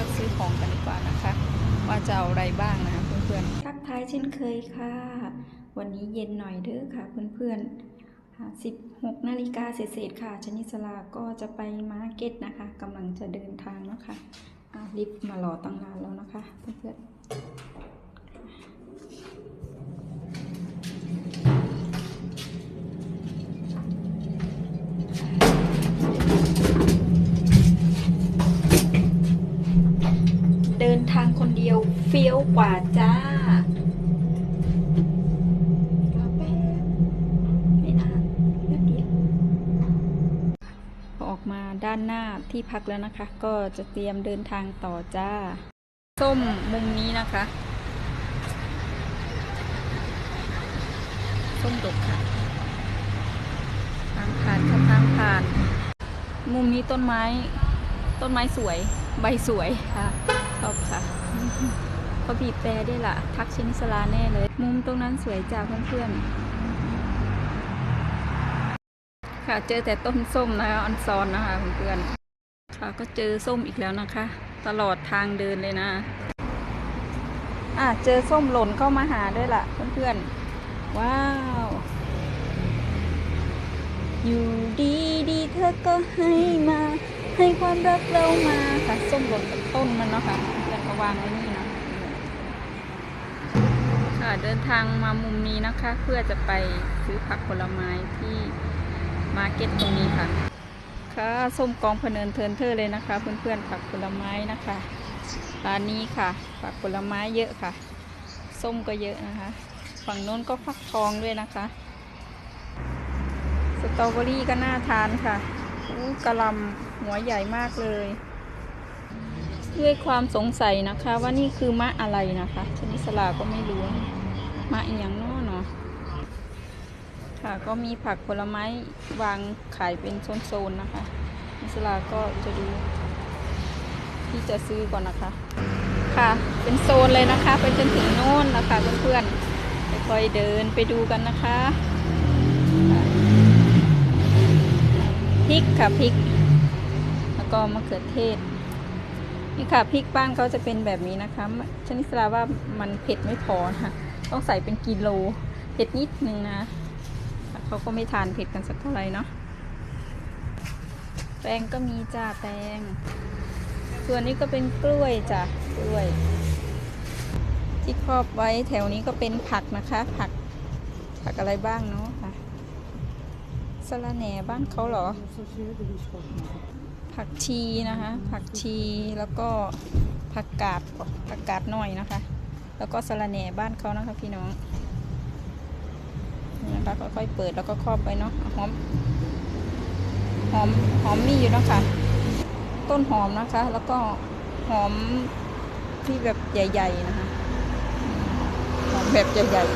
ลือกซื้อของกันดีกว่านะคะ ว่าจะเอาอะไรบ้างนะคะเพื่อนๆทักทายเช่นเคยค่ะ วันนี้เย็นหน่อยเด้อค่ะเพื่อนๆค่ะ16นาฬิกาเศษๆค่ะชนิสลาก็จะไปมาร์เก็ตนะคะกำลังจะเดินทางแล้วค่ะอะลิฟต์มารอตั้งนานแล้วนะคะเพื่อนๆ ฟี้ยวกว่าจ้าไม่นานเดียวพอออกมาด้านหน้าที่พักแล้วนะคะ ก็จะเตรียมเดินทางต่อจ้า ส้มมุมนี้นะคะ ส้มดกค่ะ ทางผ่านค่ะทางผ่าน มุมนี้ต้นไม้ ต้นไม้สวย ใบสวยค่ะชอบค่ะ เขาบีบแต่ได้ล่ะทักชนิสลาแน่เลย มุมตรงนั้นสวยจ้าเพื่อนๆ ค่ะเจอแต่ต้นส้มนะคะออนซอนนะคะเพื่อนๆ ค่ะก็เจอส้มอีกแล้วนะคะ ตลอดทางเดินเลยนะ อะเจอส้มหล่นเข้ามาหาด้วยล่ะเพื่อนๆ ว้าว อยู่ดีดีเธอก็ให้มาให้ความรักเรามาค่ะส้มหล่นจากต้นมันเนาะค่ะเพื่อนก็วางไว้นี่เนาะ เดินทางมามุมนี้นะคะ เพื่อจะไปซื้อผักผลไม้ที่มาร์เก็ตตรงนี้ค่ะ ค่ะส้มกองพเนินเทินเทอร์เลยนะคะ เพื่อนๆผักผลไม้นะคะร้านนี้ค่ะ ผักผลไม้เยอะค่ะ ส้มก็เยอะนะคะ ฝั่งโน้นก็ฟักทองด้วยนะคะสตรอเบอรี่ก็น่าทานค่ะอู้กระหลำหัวใหญ่มากเลย ด้วยความสงสัยนะคะว่านี่คือมะอะไรนะคะชนิดสลาก็ไม่รู้ มะอย่างน้อเนาะค่ะก็มีผักผลไม้วางขายเป็นโซนๆนะคะนิสลาก็จะดู ที่จะซื้อก่อนนะคะ ค่ะเป็นโซนเลยนะคะไปจนถึงโน่นนะคะเพื่อนๆค่อยๆเดินไปดูกันนะคะค่ะพริกค่ะพริก แล้วก็มะเขือเทศนี่ค่ะพริกบ้านเขาจะเป็นแบบนี้นะคะชนิสลาว่ามันเผ็ดไม่พอนะคะ ต้องใส่เป็นกิโลเผ็ดนิดนึงนะเขาก็ไม่ทานเผ็ดกันสักเท่าไหร่เนาะแตงก็มีจ้าแตง ส่วนนี้ก็เป็นกล้วยจ้ะกล้วย ที่ครอบไว้แถวนี้ก็เป็นผักนะคะ ผักผักอะไรบ้างเนาะค่ะสะระแหน่บ้านเขาเหรอ ผักชีนะคะ ผักชีแล้วก็ผักกาดผักกาดหน่อยนะคะ แล้วก็สะระแหน่บ้านเขานะคะพี่น้องนี่นะคะค่อยๆเปิดแล้วก็ครอบไปเนาะหอมหอมหอมมีอยู่นะคะต้นหอมนะคะ แล้วก็หอมที่แบบใหญ่ ๆ นะคะหอมแบบใหญ่ๆ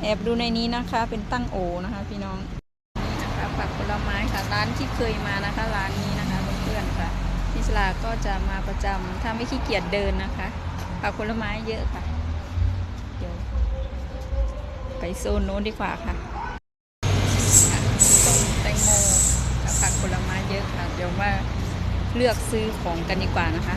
แอบดูในนี้นะคะ เป็นตั้งโอนะคะ พี่น้องนี่นะคะผักผลไม้ค่ะร้านที่เคยมานะคะ ร้านนี้นะคะเพื่อนๆค่ะพิศลาก็จะมาประจำถ้าไม่ขี้เกียจเดินนะคะ ผักผลไม้เยอะค่ะ เดี๋ยวไปโซนโน้นดีกว่าค่ะต้มแตงโมกับผักผลไม้เยอะค่ะ เดี๋ยวมาเลือกซื้อของกันดีกว่านะคะ